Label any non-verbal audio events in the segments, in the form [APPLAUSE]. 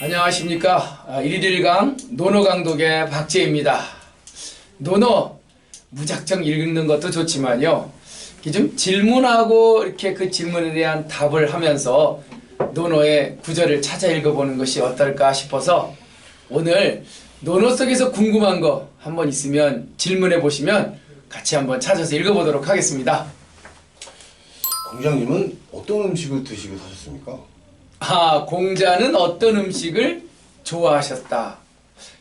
안녕하십니까. 아, 111강 노노강독의 박재입니다. 노노, 무작정 읽는 것도 좋지만요. 좀 질문하고 이렇게 그 질문에 대한 답을 하면서 노노의 구절을 찾아 읽어보는 것이 어떨까 싶어서 오늘 노노 속에서 궁금한 거 한번 있으면 질문해 보시면 같이 한번 찾아서 읽어보도록 하겠습니다. 공장님은 어떤 음식을 드시고 사셨습니까? 아, 공자는 어떤 음식을 좋아하셨다.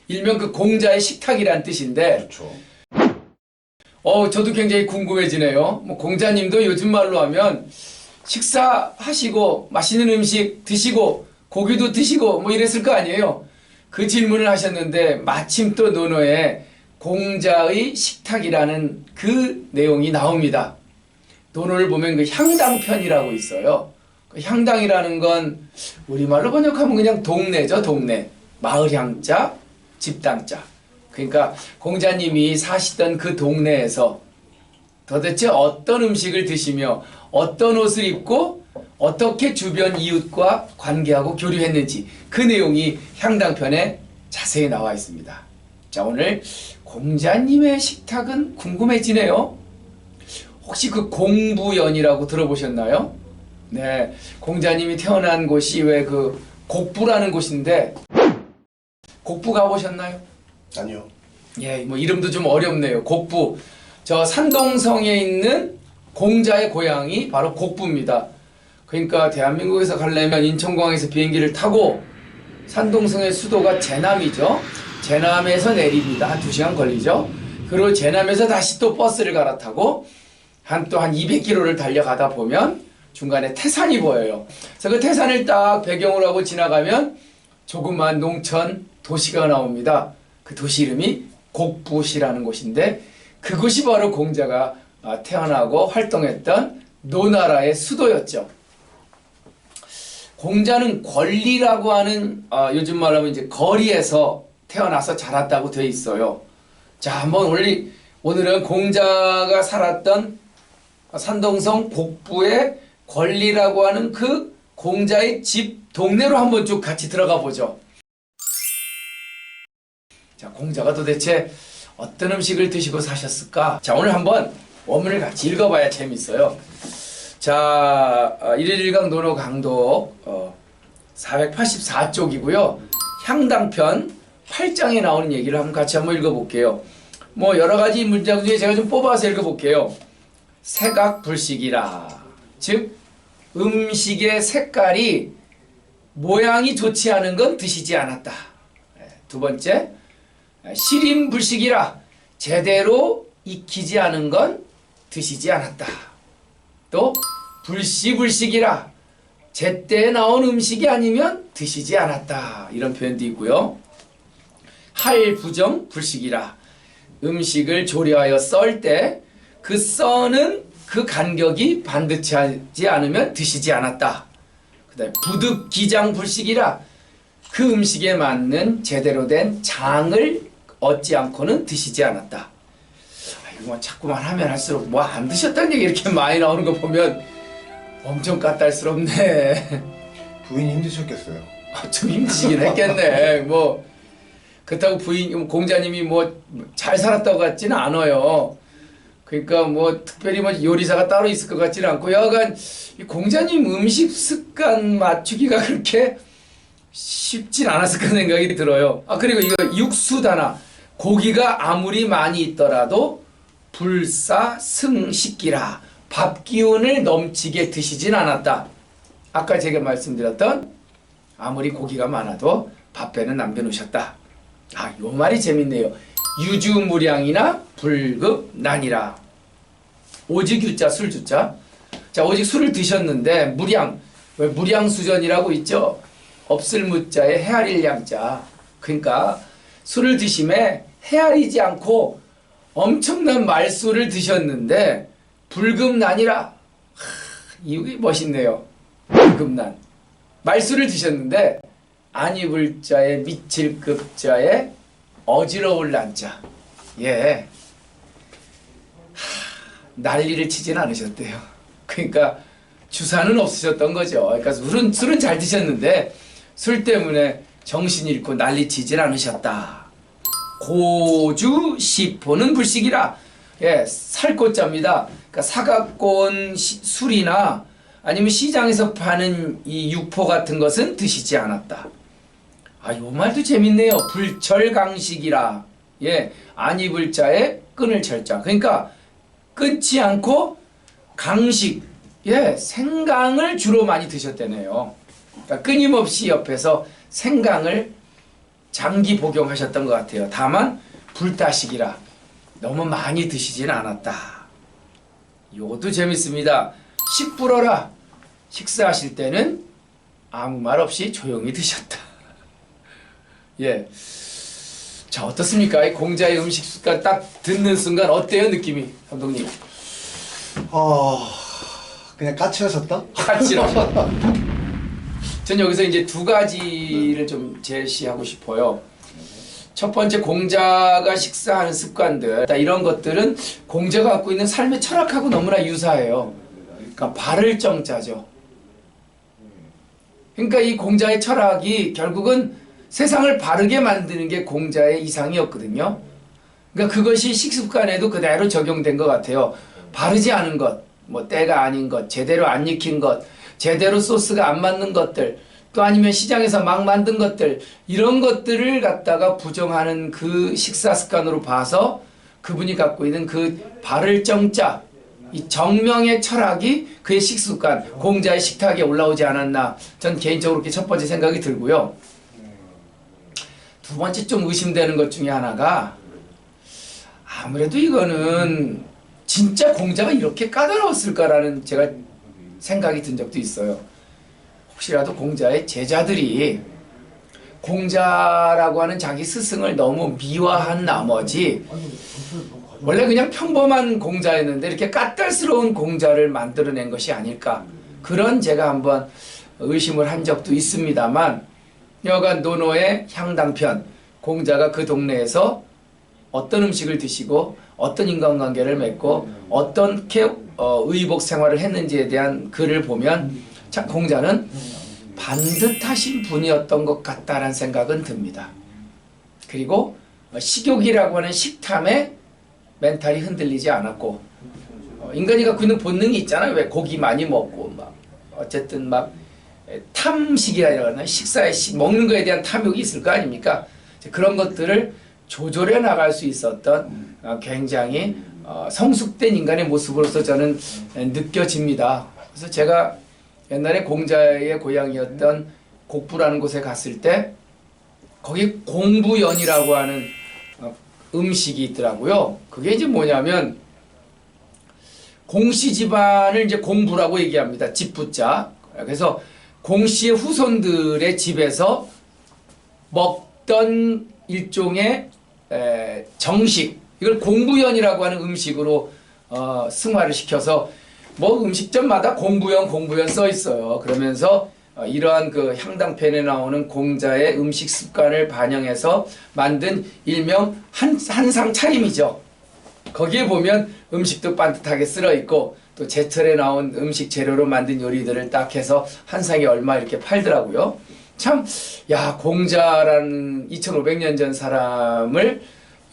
일명 그 공자의 식탁이란 뜻인데, 그렇죠. 어, 저도 굉장히 궁금해지네요. 뭐 공자님도 요즘 말로 하면 식사하시고 맛있는 음식 드시고 고기도 드시고 뭐 이랬을 거 아니에요. 그 질문을 하셨는데 마침 또 논어에 공자의 식탁이라는 그 내용이 나옵니다. 논어를 보면 그 향당편이라고 있어요. 그 향당이라는 건 우리말로 번역하면 그냥 동네죠, 동네. 마을 향자, 집당자. 그러니까 공자님이 사시던 그 동네에서 도대체 어떤 음식을 드시며 어떤 옷을 입고 어떻게 주변 이웃과 관계하고 교류했는지 그 내용이 향당편에 자세히 나와 있습니다. 자, 오늘 공자님의 식탁은 궁금해지네요. 혹시 그 공부연이라고 들어보셨나요? 네, 공자님이 태어난 곳이 왜 그 곡부라는 곳인데 곡부 가보셨나요? 아니요. 예, 뭐 이름도 좀 어렵네요. 곡부. 저 산동성에 있는 공자의 고향이 바로 곡부입니다. 그러니까 대한민국에서 가려면 인천공항에서 비행기를 타고 산동성의 수도가 제남이죠. 제남에서 내립니다. 한 2시간 걸리죠. 그리고 제남에서 다시 또 버스를 갈아타고 한 또한 200km를 달려가다 보면 중간에 태산이 보여요. 그래서 그 태산을 딱 배경으로 하고 지나가면 조그만 농촌 도시가 나옵니다. 그 도시 이름이 곡부시라는 곳인데 그곳이 바로 공자가 아, 태어나고 활동했던 노나라의 수도였죠. 공자는 권리라고 하는 아, 요즘 말하면 이제 거리에서 태어나서 자랐다고 돼 있어요. 자, 한번 오늘 오늘은 공자가 살았던 산동성 곡부의 권리라고 하는 그 공자의 집 동네로 한번 쭉 같이 들어가 보죠. 자, 공자가 도대체 어떤 음식을 드시고 사셨을까? 자, 오늘 한번 원문을 같이 읽어봐야 재밌어요. 자, 어, 1일1강 노노 강독 어, 484쪽이고요. 향당편 8장에 나오는 얘기를 한번 같이 한번 읽어볼게요. 뭐 여러 가지 문장 중에 제가 좀 뽑아서 읽어볼게요. 색악불식이라 즉 음식의 색깔이 모양이 좋지 않은 건 드시지 않았다. 예, 두 번째 시림불식이라 제대로 익히지 않은 건 드시지 않았다. 또 불시불식이라 제때 나온 음식이 아니면 드시지 않았다. 이런 표현도 있고요. 할부정 불식이라 음식을 조리하여 썰 때 그 써는 그 간격이 반듯치 하지 않으면 드시지 않았다. 그다음에 부득기장 불식이라 그 음식에 맞는 제대로 된 장을 얻지 않고는 드시지 않았다. 아, 이거 뭐 자꾸만 하면 할수록 뭐 안 드셨다는 얘기 이렇게 많이 나오는 거 보면 엄청 까딸스럽네. [LAUGHS] 부인이 힘드셨겠어요. 아, 좀 힘드시긴 했겠네. 뭐 그렇다고 부인 공자님이 뭐 잘 살았다고 같지는 않아요. 그러니까 뭐 특별히 뭐 요리사가 따로 있을 것 같지는 않고 여하간 이 공자님 음식 습관 맞추기가 그렇게 쉽진 않았을 까 생각이 들어요. 아 그리고 이거 육수다나 고기가 아무리 많이 있더라도 불사 승식기라 밥 기운을 넘치게 드시진 않았다. 아까 제가 말씀드렸던 아무리 고기가 많아도 밥배는 남겨놓으셨다. 아, 요 말이 재밌네요. 유주무량이나 불급난이라. 오직 유자 술 주자. 자, 오직 술을 드셨는데 무량. 왜 무량수전이라고 있죠? 없을 무자에 헤아릴 양자. 그러니까 술을 드심에 헤아리지 않고 엄청난 말술을 드셨는데 불급난이라. 하, 이게 멋있네요. 불급난. 말술을 드셨는데 안 입을 자에 미칠 급자에 어지러울 난자. 예. 하, 난리를 치진 않으셨대요. 그러니까 주사는 없으셨던 거죠. 그러니까 술은 술은 잘 드셨는데 술 때문에 정신 잃고 난리치질 않으셨다. 고주 시포는 불식이라. 예, 살꽃자입니다. 그러니까 사각곤 시- 술이나 아니면 시장에서 파는 이 육포 같은 것은 드시지 않았다. 아, 요 말도 재밌네요. 불철강식이라. 예, 아니 불자에 끊을 철자. 그러니까 끊지 않고 강식, 예, 생강을 주로 많이 드셨다네요. 그러니까 끊임없이 옆에서 생강을 장기 복용하셨던 것 같아요. 다만 불다식이라 너무 많이 드시진 않았다. 요것도 재밌습니다. 식불어라. 식사하실 때는 아무 말 없이 조용히 드셨다. 예. 자 어떻습니까? 이 공자의 음식 습관 딱 듣는 순간 어때요 느낌이 감독님? 아 그냥 까칠하셨다? 까칠하셨다. [LAUGHS] 전 여기서 이제 두 가지를 좀 제시하고 싶어요. 첫 번째 공자가 식사하는 습관들 다 이런 것들은 공자가 갖고 있는 삶의 철학하고 너무나 유사해요. 그러니까 바를 정자죠. 그러니까 이 공자의 철학이 결국은 세상을 바르게 만드는 게 공자의 이상이었거든요. 그러니까 그것이 식습관에도 그대로 적용된 것 같아요. 바르지 않은 것, 뭐 때가 아닌 것, 제대로 안 익힌 것, 제대로 소스가 안 맞는 것들, 또 아니면 시장에서 막 만든 것들, 이런 것들을 갖다가 부정하는 그 식사 습관으로 봐서 그분이 갖고 있는 그 바를 정자, 이 정명의 철학이 그의 식습관, 공자의 식탁에 올라오지 않았나, 전 개인적으로 그렇게 첫 번째 생각이 들고요. 두 번째 좀 의심되는 것 중에 하나가 아무래도 이거는 진짜 공자가 이렇게 까다로웠을까라는 제가 생각이 든 적도 있어요. 혹시라도 공자의 제자들이 공자라고 하는 자기 스승을 너무 미화한 나머지 원래 그냥 평범한 공자였는데 이렇게 까탈스러운 공자를 만들어낸 것이 아닐까 그런 제가 한번 의심을 한 적도 있습니다만 여간 노노의 향당편 공자가 그 동네에서 어떤 음식을 드시고 어떤 인간관계를 맺고 어떻게 어, 의복 생활을 했는지에 대한 글을 보면 참 공자는 반듯하신 분이었던 것 같다라는 생각은 듭니다. 그리고 식욕이라고 하는 식탐에 멘탈이 흔들리지 않았고 어, 인간이 갖고 있는 본능이 있잖아요. 왜 고기 많이 먹고 막 어쨌든 막 에, 탐식이라 그러나 식사에 시- 먹는 거에 대한 탐욕이 있을 거 아닙니까? 그런 것들을 조절해 나갈 수 있었던 어, 굉장히 어, 성숙된 인간의 모습으로서 저는 에, 느껴집니다. 그래서 제가 옛날에 공자의 고향이었던 곡부라는 곳에 갔을 때 거기 공부연이라고 하는 어, 음식이 있더라고요. 그게 이제 뭐냐면 공씨 집안을 이제 공부라고 얘기합니다. 집부자. 그래서 공씨의 후손들의 집에서 먹던 일종의 에, 정식 이걸 공부연이라고 하는 음식으로 어, 승화를 시켜서 뭐 음식점마다 공부연 공부연 써 있어요. 그러면서 어, 이러한 그 향당편에 나오는 공자의 음식 습관을 반영해서 만든 일명 한, 한상 차림이죠. 거기에 보면 음식도 반듯하게 쓸어 있고 또 제철에 나온 음식 재료로 만든 요리들을 딱 해서 한 상에 얼마 이렇게 팔더라고요. 참, 야, 공자라는 2500년 전 사람을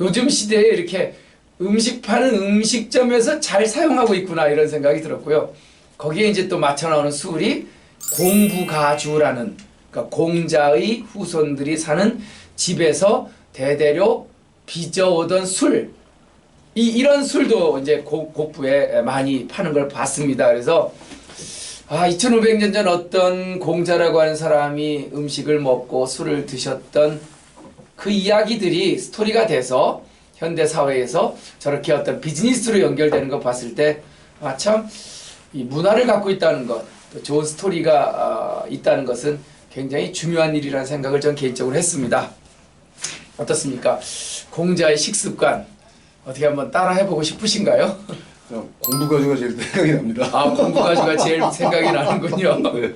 요즘 시대에 이렇게 음식 파는 음식점에서 잘 사용하고 있구나 이런 생각이 들었고요. 거기에 이제 또 맞춰 나오는 술이 공부가주라는 그러니까 공자의 후손들이 사는 집에서 대대로 빚어오던 술. 이 이런 술도 이제 고, 곡부에 많이 파는 걸 봤습니다. 그래서 아 2,500년 전 어떤 공자라고 하는 사람이 음식을 먹고 술을 드셨던 그 이야기들이 스토리가 돼서 현대 사회에서 저렇게 어떤 비즈니스로 연결되는 거 봤을 때 아 참 이 문화를 갖고 있다는 것, 또 좋은 스토리가 아, 있다는 것은 굉장히 중요한 일이라는 생각을 전 개인적으로 했습니다. 어떻습니까? 공자의 식습관 어떻게 한번 따라 해보고 싶으신가요? 공부 가지가 제일 생각이 납니다. 아 공부가주가 제일 [LAUGHS] 생각이 나는군요. 네.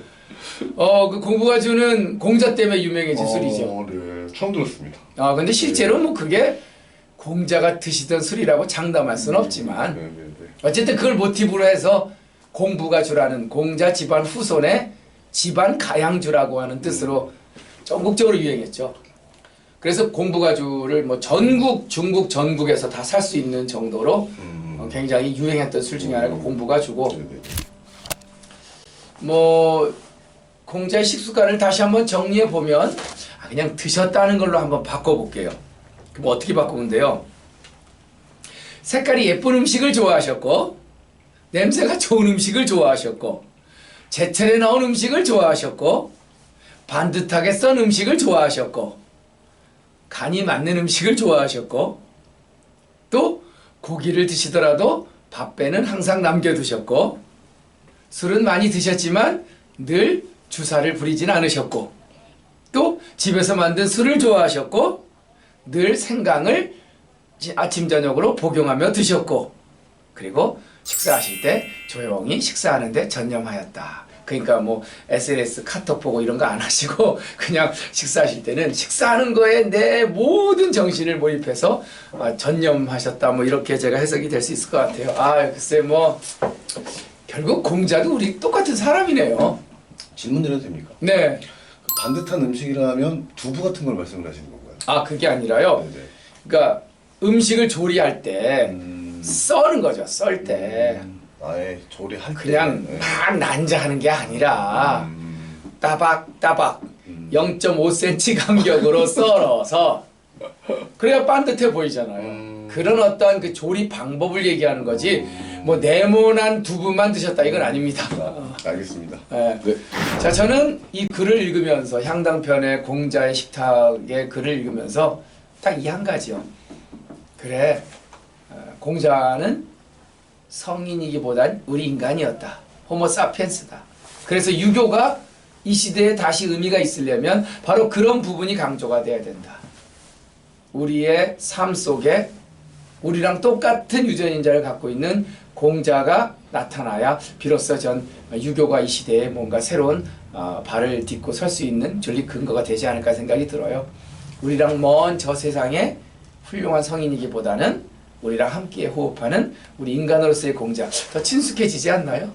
어그 공부가주는 공자 때문에 유명해진 술이죠. 어, 네, 처음 들었습니다. 아 근데 실제로 뭐 그게 공자가 드시던 술이라고 장담할 수는 없지만 네, 네, 네. 어쨌든 그걸 모티브로 해서 공부가주라는 공자 집안 후손의 집안 가양주라고 하는 뜻으로 전국적으로 유행했죠. 그래서 공부가주를 뭐 전국, 중국 전국에서 다 살 수 있는 정도로 음. 어, 굉장히 유행했던 술 중에 하나가 공부가주고 네네. 뭐 공자의 식습관을 다시 한번 정리해 보면 아, 그냥 드셨다는 걸로 한번 바꿔볼게요. 그럼 어떻게 바꾸면 돼요? 색깔이 예쁜 음식을 좋아하셨고 냄새가 좋은 음식을 좋아하셨고 제철에 나온 음식을 좋아하셨고 반듯하게 썬 음식을 좋아하셨고 간이 맞는 음식을 좋아하셨고 또 고기를 드시더라도 밥 배는 항상 남겨두셨고 술은 많이 드셨지만 늘 주사를 부리진 않으셨고 또 집에서 만든 술을 좋아하셨고 늘 생강을 지- 아침 저녁으로 복용하며 드셨고 그리고 식사하실 때 조용히 식사하는데 전념하였다. 그러니까 뭐 SNS 카톡 보고 이런 거 안 하시고 [LAUGHS] 그냥 식사하실 때는 식사하는 거에 내 모든 정신을 몰입해서 아, 전념하셨다. 뭐 이렇게 제가 해석이 될 수 있을 것 같아요. 아 글쎄 뭐 결국 공자도 우리 똑같은 사람이네요. 질문 드려도 됩니까? 네. 그 반듯한 음식이라면 두부 같은 걸 말씀을 하시는 건가요? 아 그게 아니라요. 네네. 그러니까 음식을 조리할 때 음. 써는 거죠. 썰 때. 음. 아예 조리할 때 그냥 네. 막 난자하는 게 아니라 음. 따박따박 음. 0.5cm 간격으로 [LAUGHS] 썰어서 그래야 반듯해 보이잖아요. 음. 그런 어떤 그 조리 방법을 얘기하는 거지 뭐 네모난 두부만 드셨다 이건 아닙니다. 아, 알겠습니다. 예. [LAUGHS] 자 저는 이 글을 읽으면서 향당편의 공자의 식탁의 글을 읽으면서 딱 이 한 가지요. 그래 어, 공자는 성인이기보단 우리 인간이었다. 호모사피엔스다. 그래서 유교가 이 시대에 다시 의미가 있으려면 바로 그런 부분이 강조가 돼야 된다. 우리의 삶 속에 우리랑 똑같은 유전인자를 갖고 있는 공자가 나타나야 비로소 전 유교가 이 시대에 뭔가 새로운 어, 발을 딛고 설 수 있는 존립 근거가 되지 않을까 생각이 들어요. 우리랑 먼 저 세상에 훌륭한 성인이기보다는 우리랑 함께 호흡하는 우리 인간으로서의 공자 더 친숙해지지 않나요?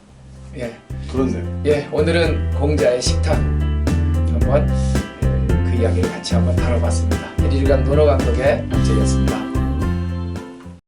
예, 그렇네요. 예, 오늘은 공자의 식탁 한번 예, 그 이야기를 같이 한번 다뤄봤습니다. 1일간 노노 감독의 박재였습니다.